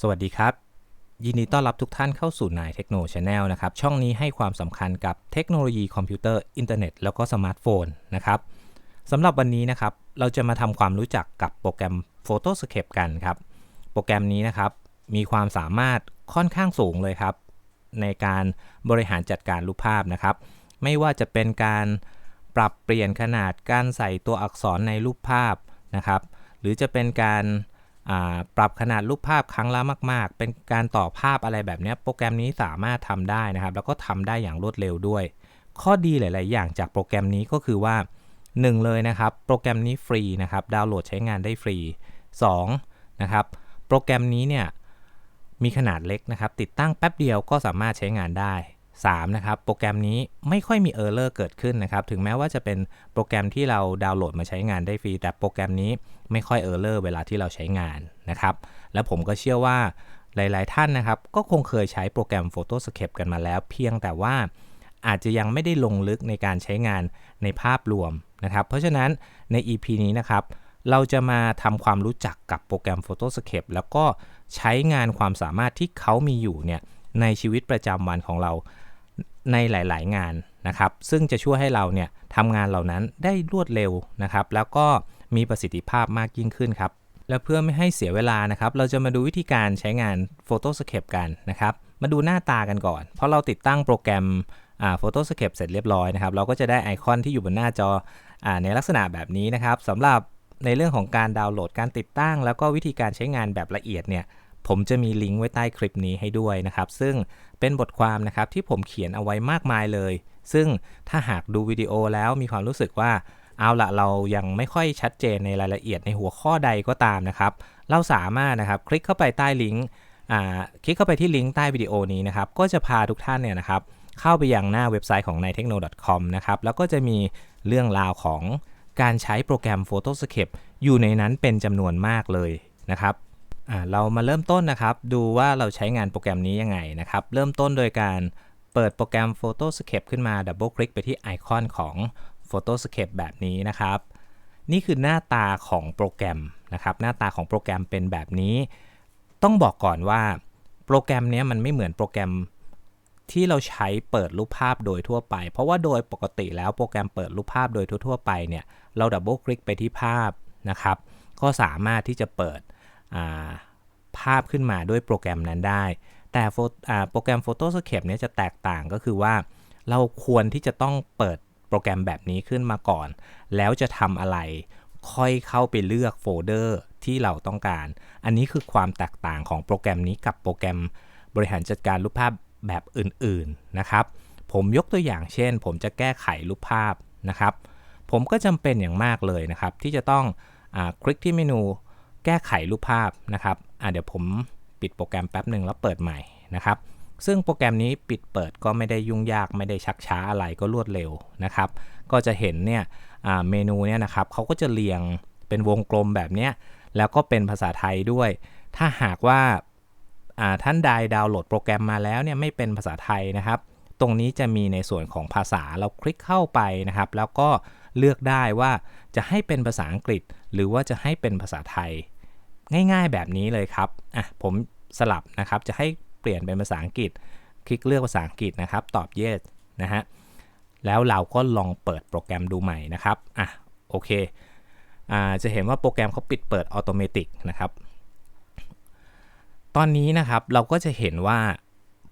สวัสดีครับ ยินดีต้อนรับทุกท่านเข้าสู่นายเทคโนชาแนลนะครับ ช่องนี้ให้ความสำคัญกับเทคโนโลยีคอมพิวเตอร์ อินเทอร์เน็ต แล้วก็สมาร์ทโฟนนะครับสำหรับวันนี้นะครับ เราจะมาทำความรู้จักกับโปรแกรม Photoscape กันครับ โปรแกรมนี้นะครับ มีความสามารถค่อนข้างสูงเลยครับ ในการบริหารจัดการรูปภาพนะครับ ไม่ว่าจะเป็นการปรับเปลี่ยนขนาดการใส่ตัวอักษรในรูปภาพนะครับ หรือจะเป็นการ ปรับขนาดรูปภาพครั้งละมาก ๆ เป็นการต่อภาพอะไรแบบนี้โปรแกรมนี้สามารถทำได้นะครับ แล้วก็ทำได้อย่างรวดเร็วด้วย ข้อดีหลาย ๆ อย่างจากโปรแกรมนี้ก็คือว่า 1 เลยนะครับ โปรแกรมนี้ฟรีนะครับ ดาวน์โหลดใช้งานได้ฟรี 2 นะครับ โปรแกรมนี้เนี่ยมีขนาดเล็กนะครับ ติดตั้งแป๊บเดียวก็สามารถใช้งานได้ 3นะครับโปรแกรมนี้ไม่ค่อยมีเออร์เลอร์เกิดขึ้นนะครับถึงแม้ว่าจะเป็นโปรแกรมที่เราดาวน์โหลดมาใช้งานได้ฟรี แต่โปรแกรมนี้ไม่ค่อยเออร์เลอร์เวลาที่เราใช้งานนะครับและผมก็เชื่อว่าหลาย ๆ ท่านนะครับ ก็คงเคยใช้โปรแกรม Photoscape กันมาแล้ว เพียงแต่ว่าอาจจะยังไม่ได้ลงลึกในการใช้งานในภาพรวมนะครับ เพราะฉะนั้นใน EP นี้นะครับ เราจะมาทำความรู้จักกับโปรแกรม Photoscape แล้วก็ใช้งานความสามารถที่เขามีอยู่เนี่ยในชีวิตประจำวันของเรา ในหลาย ๆ งานนะครับ ซึ่งจะช่วยให้เราเนี่ยทำงานเหล่านั้นได้รวดเร็วนะครับ แล้วก็มีประสิทธิภาพมากยิ่งขึ้นครับ และเพื่อไม่ให้เสียเวลานะครับ เราจะมาดูวิธีการใช้งาน Photoscape กันนะครับ มาดูหน้าตากันก่อน เพราะเราติดตั้งโปรแกรมอ่า Photoscape เสร็จเรียบร้อยนะครับ เราก็จะได้ไอคอนที่อยู่บนหน้าจออในลักษณะแบบนี้นะครับสำหรับในเรื่องของการดาวน์โหลดการติดตั้ง แล้วก็วิธีการใช้งานแบบละเอียดเนี่ย ผมจะมีลิงก์ไว้ใต้คลิปนี้ให้ด้วยนะครับ ซึ่งเป็นบทความนะครับที่ผมเขียนเอาไว้มากมายเลย ซึ่งถ้าหากดูวิดีโอแล้วมีความรู้สึกว่า เอาละเรายังไม่ค่อยชัดเจนในรายละเอียดในหัวข้อใดก็ตามนะครับ เราสามารถนะครับคลิกเข้าไปใต้ลิงก์คลิกเข้าไปที่ลิงก์ใต้วิดีโอนี้นะครับ ก็จะพาทุกท่านเนี่ยนะครับ เข้าไปยังหน้าเว็บไซต์ของ n i t e c h n o c o m นะครับ แล้วก็จะมีเรื่องราวของการใช้โปรแกรม Photoscape อยู่ในนั้นเป็นจำนวนมากเลยนะครับ เรามาเริ่มต้นนะครับ ดูว่าเราใช้งานโปรแกรมนี้ยังไงนะครับ เริ่มต้นโดยการเปิดโปรแกรม Photoscape ขึ้นมาดับเบิลคลิกไปที่ไอคอนของ Photoscape แบบนี้นะครับ นี่คือหน้าตาของโปรแกรมนะครับ หน้าตาของโปรแกรมเป็นแบบนี้ ต้องบอกก่อนว่าโปรแกรมนี้มันไม่เหมือนโปรแกรมที่เราใช้เปิดรูปภาพโดยทั่วไป เพราะว่าโดยปกติแล้วโปรแกรมเปิดรูปภาพโดยทั่วๆไปเนี่ย เราดับเบิลคลิกไปที่ภาพนะครับ ก็สามารถที่จะเปิด ภาพขึ้นมาด้วยโปรแกรมนั้นได้ แต่โปรแกรม Photoscape เนี่ยจะแตกต่างก็คือว่าเราควรที่จะต้องเปิดโปรแกรมแบบนี้ขึ้นมาก่อน แล้วจะทำอะไร ค่อยเข้าไปเลือกโฟลเดอร์ที่เราต้องการ อันนี้คือความแตกต่างของโปรแกรมนี้กับโปรแกรมบริหารจัดการรูปภาพแบบอื่นๆนะครับ ผมยกตัวอย่างเช่น ผมจะแก้ไขรูปภาพนะครับ ผมก็จำเป็นอย่างมากเลยนะครับ ที่จะต้องอคลิกที่เมนู แก้ไขรูปภาพนะครับเดี๋ยวผมปิดโปรแกรมแป๊บหนึ่งแล้วเปิดใหม่นะครับ ซึ่งโปรแกรมนี้ปิดเปิดก็ไม่ได้ยุ่งยากไม่ได้ชักช้าอะไรก็รวดเร็วนะครับ ก็จะเห็นเนี่ยเมนูเนี่ยนะครับเขาก็จะเรียงเป็นวงกลมแบบเนี้ยแล้วก็เป็นภาษาไทยด้วย ถ้าหากว่าท่านใดดาวน์โหลดโปรแกรมมาแล้วเนี่ยไม่เป็นภาษาไทยนะครับ ตรงนี้จะมีในส่วนของภาษาเราคลิกเข้าไปนะครับ แล้วก็เลือกได้ว่าจะให้เป็นภาษาอังกฤษ หรือว่าจะให้เป็นภาษาไทย ง่ายๆแบบนี้เลยครับอะผมสลับนะครับจะให้เปลี่ยนเป็นภาษาอังกฤษ คลิกเลือกภาษาอังกฤษนะครับ ตอบ yes นะฮะแล้วเราก็ลองเปิดโปรแกรมดูใหม่นะครับอะโอเคอ่าจะเห็นว่าโปรแกรมเขาปิดเปิดอัตโนมัตินะครับ ตอนนี้นะครับเราก็จะเห็นว่า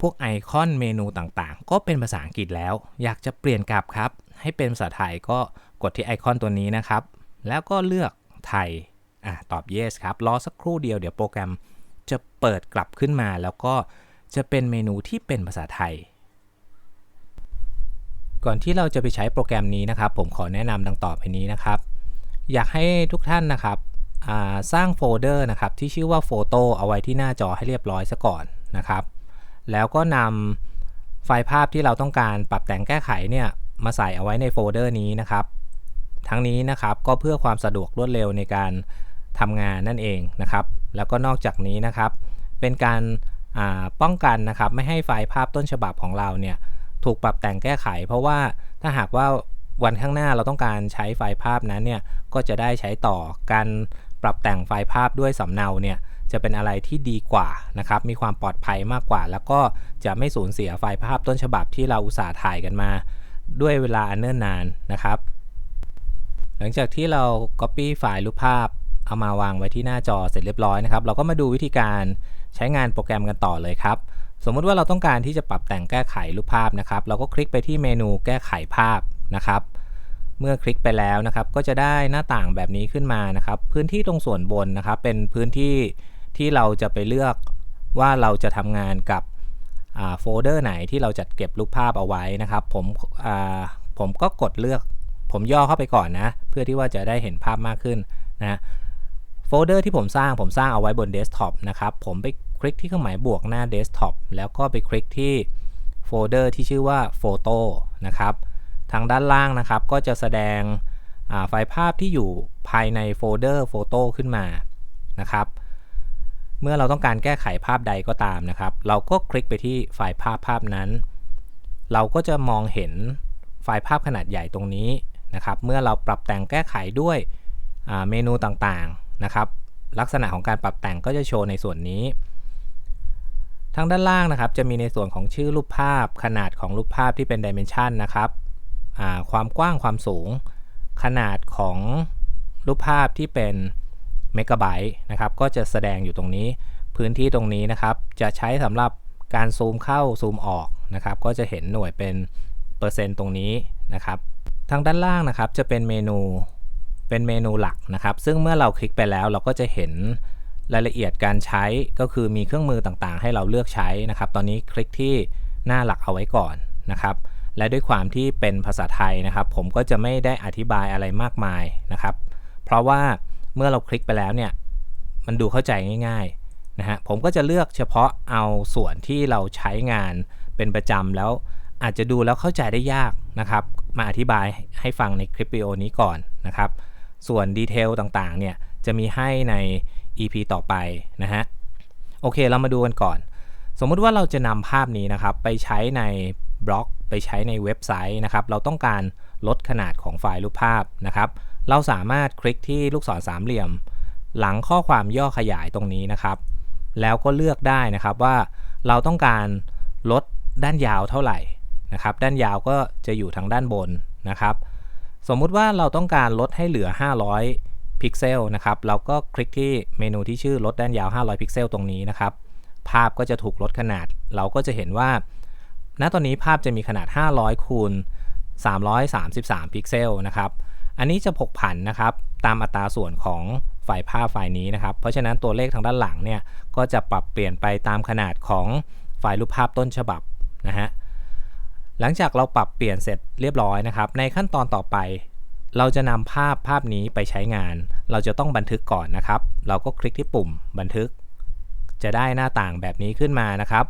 พวกไอคอนเมนูต่างๆ ก็เป็นภาษาอังกฤษแล้ว อยากจะเปลี่ยนกลับครับ ให้เป็นภาษาไทยก็กดที่ไอคอนตัวนี้นะครับ แล้วก็เลือกไทย อะตอบ yes ครับ รอสักครู่เดียวเดี๋ยวโปรแกรมจะเปิดกลับขึ้นมา แล้วก็จะเป็นเมนูที่เป็นภาษาไทย ก่อนที่เราจะไปใช้โปรแกรมนี้นะครับ ผมขอแนะนำดังต่อไปนี้นะครับ อยากให้ทุกท่านนะครับสร้างโฟลเดอร์นะครับที่ชื่อว่าโฟโต้เอาไว้ที่หน้าจอให้เรียบร้อยซะก่อนนะครับ แล้วก็นำไฟล์ภาพที่เราต้องการปรับแต่งแก้ไขเนี่ยมาใส่เอาไว้ในโฟลเดอร์นี้นะครับ ทั้งนี้นะครับก็เพื่อความสะดวกรวดเร็วในการ ทำงานนั่นเองนะครับ แล้วก็นอกจากนี้นะครับ เป็นการป้องกันนะครับไม่ให้ไฟล์ภาพต้นฉบับของเราเนี่ยถูกปรับแต่งแก้ไข เพราะว่าถ้าหากว่าวันข้างหน้าเราต้องการใช้ไฟล์ภาพนั้นเนี่ยก็จะได้ใช้ต่อการปรับแต่งไฟล์ภาพด้วยสำเนาเนี่ยจะเป็นอะไรที่ดีกว่านะครับ มีความปลอดภัยมากกว่า แล้วก็จะไม่สูญเสียไฟล์ภาพต้นฉบับที่เราอุตส่าห์ถ่ายกันมา ด้วยเวลาอันเนิ่นนานนะครับ หลังจากที่เรา Copy ไฟล์รูปภาพ เอามาวางไว้ที่หน้าจอเสร็จเรียบร้อยนะครับ เราก็มาดูวิธีการใช้งานโปรแกรมกันต่อเลยครับ สมมุติว่าเราต้องการที่จะปรับแต่งแก้ไขรูปภาพนะครับ เราก็คลิกไปที่เมนูแก้ไขภาพนะครับ เมื่อคลิกไปแล้วนะครับ ก็จะได้หน้าต่างแบบนี้ขึ้นมานะครับ พื้นที่ตรงส่วนบนนะครับ เป็นพื้นที่ที่เราจะไปเลือกว่าเราจะทำงานกับโฟลเดอร์ไหนที่เราจัดเก็บรูปภาพเอาไว้นะครับ ผมผมก็กดเลือก ผมย่อเข้าไปก่อนนะ เพื่อที่ว่าจะได้เห็นภาพมากขึ้นนะ โฟลเดอร์ที่ผมสร้างผมสร้างเอาไว้บนเดสก์ท็อปนะครับ ผมไปคลิกที่เครื่องหมายบวกหน้าเดสก์ท็อปแล้วก็ไปคลิกที่โฟลเดอร์ที่ชื่อว่าโฟโต้นะครับ ทางด้านล่างนะครับก็จะแสดงไฟล์ภาพที่อยู่ภายในโฟลเดอร์โฟโต้ขึ้นมานะครับ เมื่อเราต้องการแก้ไขภาพใดก็ตามนะครับ เราก็คลิกไปที่ไฟล์ภาพภาพนั้น เราก็จะมองเห็นไฟล์ภาพขนาดใหญ่ตรงนี้นะครับ เมื่อเราปรับแต่งแก้ไขด้วยเมนูต่างๆ นะครับ ลักษณะของการปรับแต่งก็จะโชว์ในส่วนนี้ ทางด้านล่างนะครับ จะมีในส่วนของชื่อรูปภาพ ขนาดของรูปภาพที่เป็นดิเมนชันนะครับความกว้างความสูง ขนาดของรูปภาพที่เป็นเมกะไบต์นะครับก็จะแสดงอยู่ตรงนี้ พื้นที่ตรงนี้นะครับ จะใช้สำหรับการซูมเข้าซูมออกนะครับ ก็จะเห็นหน่วยเป็นเปอร์เซ็นต์ตรงนี้นะครับ ทางด้านล่างนะครับจะเป็นเมนู เป็นเมนูหลักนะครับ ซึ่งเมื่อเราคลิกไปแล้วเราก็จะเห็นรายละเอียดการใช้ก็คือมีเครื่องมือต่างๆ ให้เราเลือกใช้นะครับ ตอนนี้คลิกที่หน้าหลักเอาไว้ก่อนนะครับ และด้วยความที่เป็นภาษาไทยนะครับ ผมก็จะไม่ได้อธิบายอะไรมากมายนะครับ เพราะว่าเมื่อเราคลิกไปแล้วเนี่ยมันดูเข้าใจง่ายๆนะฮะผมก็จะเลือกเฉพาะเอาส่วนที่เราใช้งานเป็นประจำแล้วอาจจะดูแล้วเข้าใจได้ยากนะครับ มาอธิบายให้ฟังในคลิปวิดีโอนี้ก่อนนะครับ ส่วนดีเทลต่างๆเนี่ยจะมีให้ใน EP ต่อไปนะฮะ โอเคเรามาดูกันก่อน สมมุติว่าเราจะนำภาพนี้นะครับ ไปใช้ในบล็อก ไปใช้ในเว็บไซต์นะครับ เราต้องการลดขนาดของไฟล์รูปภาพนะครับ เราสามารถคลิกที่ลูกศรสามเหลี่ยม หลังข้อความย่อขยายตรงนี้นะครับ แล้วก็เลือกได้นะครับว่าเราต้องการลดด้านยาวเท่าไหร่นะครับ ด้านยาวก็จะอยู่ทางด้านบนนะครับ สมมุติว่าเราต้องการลดให้เหลือ 500 พิกเซลนะครับ เราก็คลิกที่เมนูที่ชื่อลดด้านยาว 500 พิกเซลตรงนี้นะครับ ภาพก็จะถูกลดขนาด เราก็จะเห็นว่า ณ ตอนนี้ภาพจะมีขนาด 500 คูณ 333 พิกเซลนะครับ อันนี้จะผกผันนะครับ ตามอัตราส่วนของไฟล์ภาพไฟล์นี้นะครับ เพราะฉะนั้นตัวเลขทางด้านหลังเนี่ย ก็จะปรับเปลี่ยนไปตามขนาดของไฟล์รูปภาพต้นฉบับนะฮะ หลังจากเราปรับเปลี่ยนเสร็จเรียบร้อยนะครับ ในขั้นตอนต่อไป เราจะนำภาพภาพนี้ไปใช้งาน เราจะต้องบันทึกก่อนนะครับ เราก็คลิกที่ปุ่มบันทึก จะได้หน้าต่างแบบนี้ขึ้นมานะครับ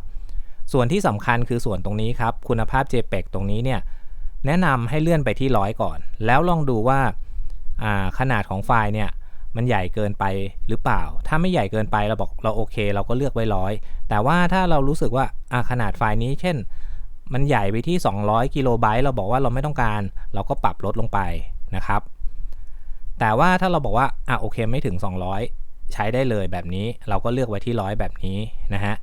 ส่วนที่สำคัญคือส่วนตรงนี้ครับ คุณภาพ JPEG ตรงนี้เนี่ยแนะนำให้เลื่อนไปที่ร้อยก่อน แล้วลองดูว่าขนาดของไฟล์เนี่ยมันใหญ่เกินไปหรือเปล่า ถ้าไม่ใหญ่เกินไปเราบอกเราโอเค เราก็เลือกไว้ร้อย แต่ว่าถ้าเรารู้สึกว่าขนาดไฟล์นี้เช่น มันใหญ่ไปที่ 200กิโลไบต์เราบอกว่าเราไม่ต้องการ เราก็ปรับลดลงไปนะครับ แต่ว่าถ้าเราบอกว่าอะโอเคไม่ถึง 200 ใช้ได้เลยแบบนี้เราก็เลือกไว้ที่ร้อยแบบนี้นะฮะ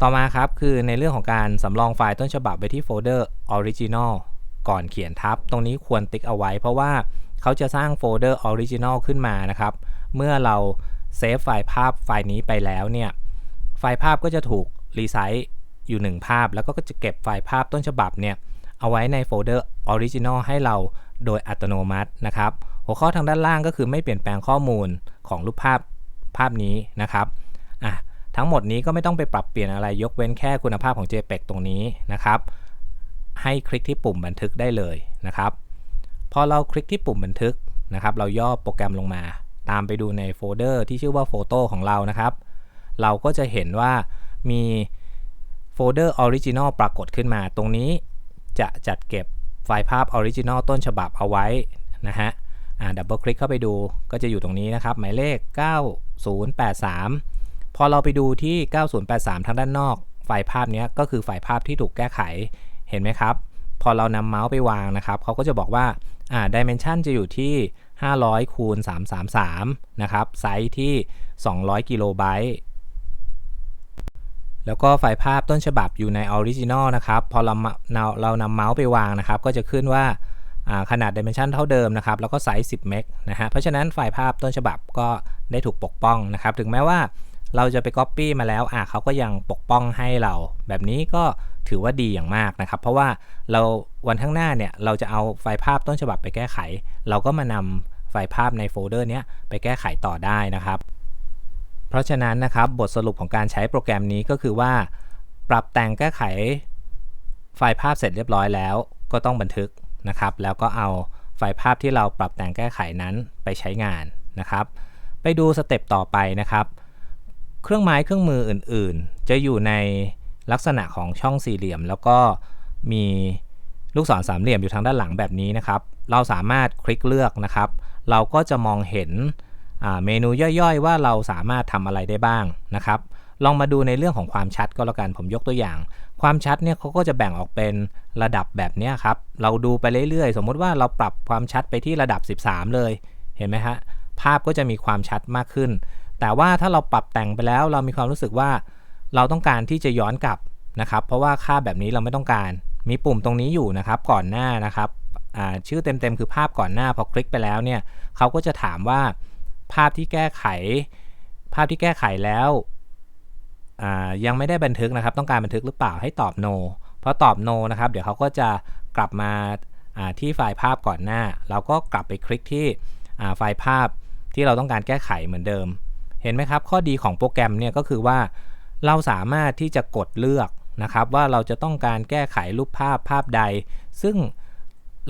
ต่อมาครับคือในเรื่องของการสำรองไฟล์ต้นฉบับไปที่โฟลเดอร์ Original ก่อนเขียนทับ ตรงนี้ควรติ๊กเอาไว้ เพราะว่าเขาจะสร้างโฟลเดอร์ Original ขึ้นมานะครับ เมื่อเราเซฟไฟล์ภาพไฟล์นี้ไปแล้วเนี่ย ไฟล์ภาพก็จะถูกรีไซต์ อยู่ 1 ภาพ แล้วก็จะเก็บไฟล์ภาพต้นฉบับเนี่ยเอาไว้ในโฟลเดอร์ Original ให้เราโดยอัตโนมัตินะครับ หัวข้อทางด้านล่างก็คือไม่เปลี่ยนแปลงข้อมูลของรูปภาพภาพนี้นะครับอะทั้งหมดนี้ก็ไม่ต้องไปปรับเปลี่ยนอะไรยกเว้นแค่คุณภาพของ JPEG ตรงนี้นะครับ ให้คลิกที่ปุ่มบันทึกได้เลยนะครับ พอเราคลิกที่ปุ่มบันทึกนะครับ เราย่อโปรแกรมลงมา ตามไปดูในโฟลเดอร์ที่ชื่อว่าโฟโต้ของเรานะครับ เราก็จะเห็นว่ามี โฟลเดอร์ Original ปรากฏขึ้นมา ตรงนี้จะจัดเก็บไฟล์ภาพ Original ต้นฉบับเอาไว้นะฮะดับเบิลคลิกเข้าไปดูก็จะอยู่ตรงนี้นะครับ หมายเลข 9083 พอเราไปดูที่ 9083 ทางด้านนอก ไฟล์ภาพนี้ก็คือไฟล์ภาพที่ถูกแก้ไข เห็นไหมครับ พอเรานำเมาส์ไปวางนะครับเขาก็จะบอกว่าอ่าดิเมนชันจะอยู่ที่ 500คูณ333 นะครับ ไซส์ที่ 200 กิโลไบต์ แล้วก็ไฟล์ภาพต้นฉบับอยู่ในออริจินอลนะครับ พอเราเราเรานำเมาส์ไปวางนะครับ ก็จะขึ้นว่าขนาดดิเมนชันเท่าเดิมนะครับ แล้วก็ไซส์ 10 เมกนะฮะ เพราะฉะนั้นไฟล์ภาพต้นฉบับก็ได้ถูกปกป้องนะครับ ถึงแม้ว่าเราจะไป Copy มาแล้วอะเขาก็ยังปกป้องให้เรา แบบนี้ก็ถือว่าดีอย่างมากนะครับ เพราะว่าเราวันข้างหน้าเนี่ย เราจะเอาไฟล์ภาพต้นฉบับไปแก้ไข เราก็มานำไฟล์ภาพในโฟลเดอร์นี้ไปแก้ไขต่อได้นะครับ เพราะฉะนั้นนะครับบทสรุปของการใช้โปรแกรมนี้ก็คือว่า ปรับแต่งแก้ไขไฟล์ภาพเสร็จเรียบร้อยแล้ว ก็ต้องบันทึกนะครับ แล้วก็เอาไฟล์ภาพที่เราปรับแต่งแก้ไขนั้นไปใช้งานนะครับ ไปดูสเต็ปต่อไปนะครับ เครื่องไม้เครื่องมืออื่นๆ จะอยู่ในลักษณะของช่องสี่เหลี่ยม แล้วก็มีลูกศรสามเหลี่ยมอยู่ทางด้านหลังแบบนี้นะครับ เราสามารถคลิกเลือกนะครับ เราก็จะมองเห็น เมนูย่อยๆ ว่าเราสามารถทำอะไรได้บ้างนะครับ ลองมาดูในเรื่องของความชัดก็แล้วกันผมยกตัวอย่าง ความชัดเนี่ยเขาก็จะแบ่งออกเป็นระดับแบบนี้ครับ เราดูไปเรื่อยๆ สมมุติว่าเราปรับความชัดไปที่ระดับ 13 เลย เห็นไหมฮะ ภาพก็จะมีความชัดมากขึ้น แต่ว่าถ้าเราปรับแต่งไปแล้ว เรามีความรู้สึกว่า เราต้องการที่จะย้อนกลับนะครับ เพราะว่าค่าแบบนี้เราไม่ต้องการ มีปุ่มตรงนี้อยู่นะครับก่อนหน้านะครับชื่อเต็มๆคือภาพก่อนหน้าพอคลิกไปแล้วเนี่ยเขาก็จะถามว่า ภาพที่แก้ไข ภาพที่แก้ไขแล้วยังไม่ได้บันทึกนะครับ ต้องการบันทึกหรือเปล่าให้ตอบ no เพราะตอบ no นะครับ เดี๋ยวเขาก็จะกลับมาที่ไฟล์ภาพก่อนหน้า เราก็กลับไปคลิกที่ไฟล์ภาพที่เราต้องการแก้ไขเหมือนเดิม เห็นไหมครับ ข้อดีของโปรแกรมเนี่ยก็คือว่า เราสามารถที่จะกดเลือกนะครับ ว่าเราจะต้องการแก้ไขรูปภาพภาพใด ซึ่ง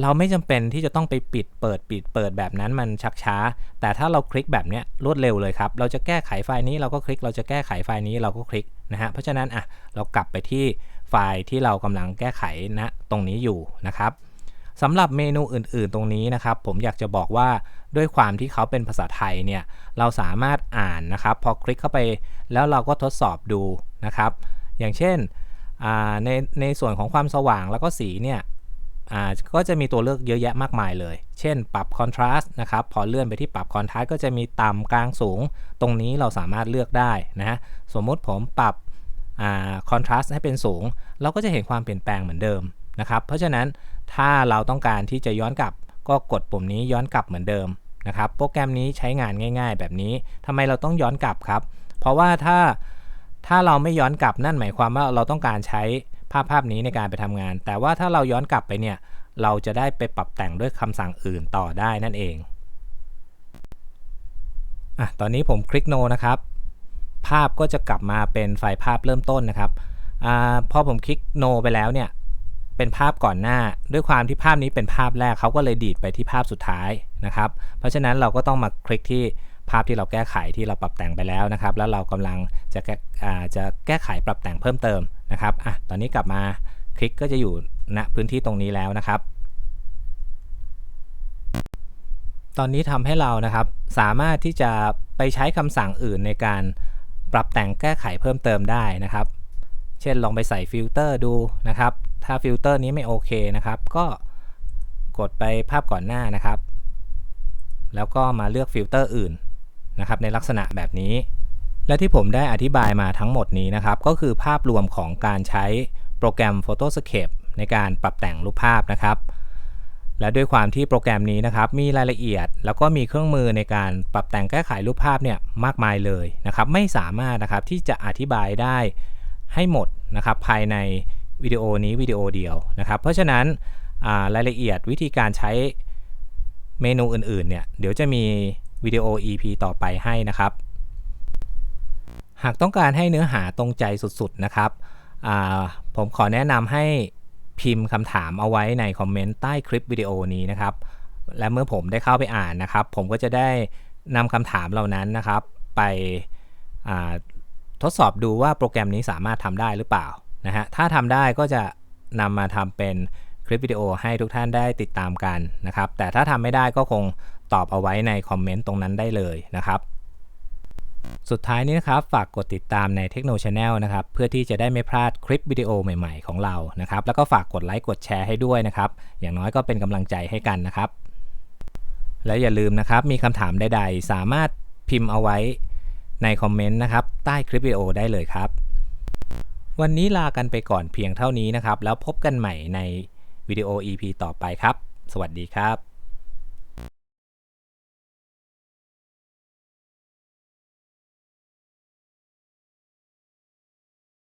เราไม่จำเป็นที่จะต้องไปปิดเปิดปิดเปิดแบบนั้นมันชักช้า แต่ถ้าเราคลิกแบบนี้รวดเร็วเลยครับ เราจะแก้ไขไฟล์นี้เราก็คลิก เราจะแก้ไขไฟล์นี้เราก็คลิกนะฮะ เพราะฉะนั้นอะเรากลับไปที่ไฟล์ที่เรากำลังแก้ไขณนะตรงนี้อยู่นะครับสำหรับเมนูอื่น ๆ ตรงนี้นะครับ ผมอยากจะบอกว่าด้วยความที่เขาเป็นภาษาไทยเนี่ย เราสามารถอ่านนะครับ พอคลิกเข้าไปแล้วเราก็ทดสอบดูนะครับ อย่างเช่นในในส่วนของความสว่างแล้วก็สีเนี่ย ก็จะมีตัวเลือกเยอะแยะมากมายเลย เช่น ปรับคอนทราสต์นะครับ พอเลื่อนไปที่ปรับคอนทราสต์ก็จะมีต่ำกลางสูง ตรงนี้เราสามารถเลือกได้นะสมมุติผมปรับคอนทราสต์ให้เป็นสูง เราก็จะเห็นความเปลี่ยนแปลงเหมือนเดิมนะครับ เพราะฉะนั้นถ้าเราต้องการที่จะย้อนกลับ ก็กดปุ่มนี้ย้อนกลับเหมือนเดิมนะครับ โปรแกรมนี้ใช้งานง่าย ๆ แบบนี้ทำไมเราต้องย้อนกลับครับ เพราะว่าถ้าถ้าเราไม่ย้อนกลับนั่นหมายความว่าเราต้องการใช้ ภาพภาพนี้ในการไปทำงาน แต่ว่าถ้าเราย้อนกลับไปเนี่ย เราจะได้ไปปรับแต่งด้วยคำสั่งอื่นต่อได้นั่นเองอะตอนนี้ผมคลิกโนนะครับ ภาพก็จะกลับมาเป็นไฟล์ภาพเริ่มต้นนะครับอ่าพอผมคลิกโนไปแล้วเนี่ยเป็นภาพก่อนหน้า ด้วยความที่ภาพนี้เป็นภาพแรกเขาก็เลยดีดไปที่ภาพสุดท้ายนะครับ เพราะฉะนั้นเราก็ต้องมาคลิกที่ ภาพที่เราแก้ไขที่เราปรับแต่งไปแล้วนะครับ แล้วเรากำลังจะแก้จะแก้ไขปรับแต่งเพิ่มเติมนะครับอะตอนนี้กลับมาคลิกก็จะอยู่ณพื้นที่ตรงนี้แล้วนะครับ ตอนนี้ทำให้เรานะครับสามารถที่จะไปใช้คำสั่งอื่นในการปรับแต่งแก้ไขเพิ่มเติมได้นะครับ เช่นลองไปใส่ฟิลเตอร์ดูนะครับ ถ้าฟิลเตอร์นี้ไม่โอเคนะครับ ก็กดไปภาพก่อนหน้านะครับ แล้วก็มาเลือกฟิลเตอร์อื่น นะครับในลักษณะแบบนี้ และที่ผมได้อธิบายมาทั้งหมดนี้นะครับ ก็คือภาพรวมของการใช้โปรแกรม Photoscape ในการปรับแต่งรูปภาพนะครับ และด้วยความที่โปรแกรมนี้นะครับ มีรายละเอียด แล้วก็มีเครื่องมือในการปรับแต่งแก้ไขรูปภาพเนี่ยมากมายเลยนะครับ ไม่สามารถนะครับที่จะอธิบายได้ให้หมดนะครับ ภายในวิดีโอนี้วิดีโอเดียวนะครับ เพราะฉะนั้นรายละเอียดวิธีการใช้เมนูอื่นๆเนี่ยเดี๋ยวจะมี วิดีโอ EP ต่อไปให้นะครับ หากต้องการให้เนื้อหาตรงใจสุดๆนะครับผมขอแนะนำให้พิมพ์คำถามเอาไว้ในคอมเมนต์ใต้คลิปวิดีโอนี้นะครับ และเมื่อผมได้เข้าไปอ่านนะครับ ผมก็จะได้นำคำถามเหล่านั้นนะครับ ไปทดสอบดูว่าโปรแกรมนี้สามารถทำได้หรือเปล่านะฮะถ้าทำได้ก็จะนำมาทำเป็นคลิปวิดีโอให้ทุกท่านได้ติดตามกันนะครับ แต่ถ้าทำไม่ได้ก็คง ตอบเอาไว้ในคอมเมนต์ตรงนั้นได้เลยนะครับสุดท้ายนี้นะครับ ฝากกดติดตามในเทคโนโลยีแนะครับ เพื่อที่จะได้ไม่พลาดคลิปวิดีโอใหม่ๆของเรานะครับ แล้วก็ฝากกดไลค์กดแชร์ให้ด้วยนะครับ อย่างน้อยก็เป็นกำลังใจให้กันนะครับ และอย่าลืมนะครับ มีคำถามใดๆ สามารถพิมพ์เอาไว้ในคอมเมนต์นะครับ ใต้คลิปวิดีโอได้เลยครับ วันนี้ลากันไปก่อนเพียงเท่านี้นะครับ แล้วพบกันใหม่ในวิดีโอ EP ต่อไปครับ สวัสดีครับ